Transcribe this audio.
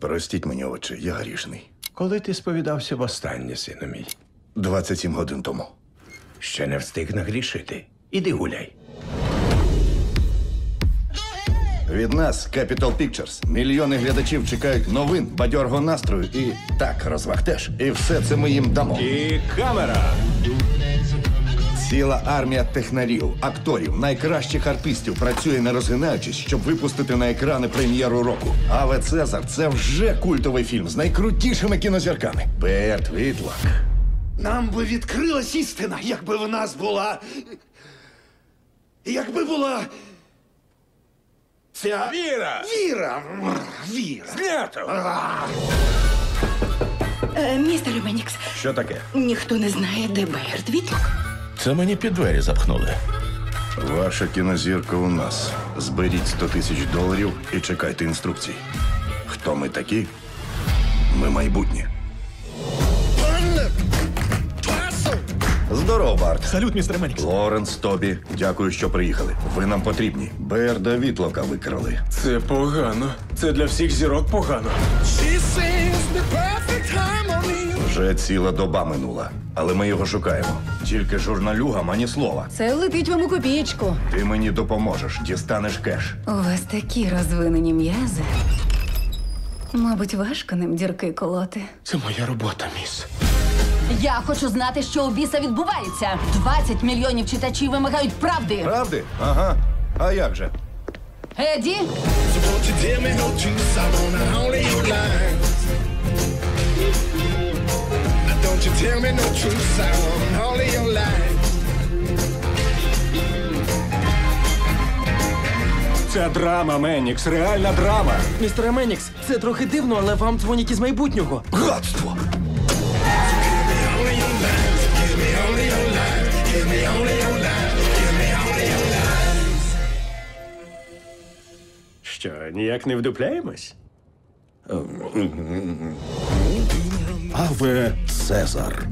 Простіть мені, отче, я грішний. Коли ти сповідався востаннє, сину мій, 27 годин тому. ще не встиг нагрішити. Іди гуляй. Від нас Capital Pictures. Мільйони глядачів чекають новин, бадьорого настрою і так, розваг теж. І все це ми їм дамо. І камера! Ціла армія технарів, акторів, найкращих артистів працює не розгинаючись, щоб випустити на екрани прем'єру року. Аве Цезар це вже культовий фільм з найкрутішими кінозірками. Берт Вітлак. Нам би відкрилась істина, якби в нас була. Якби була. Ця. Віра! Віра! Віра! Знято! Е, містер Менікс, Що таке? ніхто не знає, де Бейерд Вітлок. Це мені під двері запхнули. Ваша кінозірка у нас. Зберіть 100 тисяч доларів і чекайте інструкцій. Хто ми такі? Ми майбутнє. Здоров, Барт. Салют, містер Менікс. Лоренс, Тобі, дякую, що приїхали. Ви нам потрібні. Берда Вітлока викрали. Це погано. Це для всіх зірок погано. Вже ціла доба минула, але ми його шукаємо. Тільки журналюгам ані слова. Це летить вам у копієчку. Ти мені допоможеш, дістанеш кеш. У вас такі розвинені м'язи. Мабуть, важко ним дірки колоти. Це моя робота, міс. Я хочу знати, що у біса відбувається. 20 мільйонів читачів вимагають правди. Правди? Ага. А як же? Еді, Це драма, Менікс, реальна драма. Містер Менікс, це трохи дивно, але вам дзвонять із майбутнього. Гадство! Що, ніяк не вдупляємось? Аве Цезар.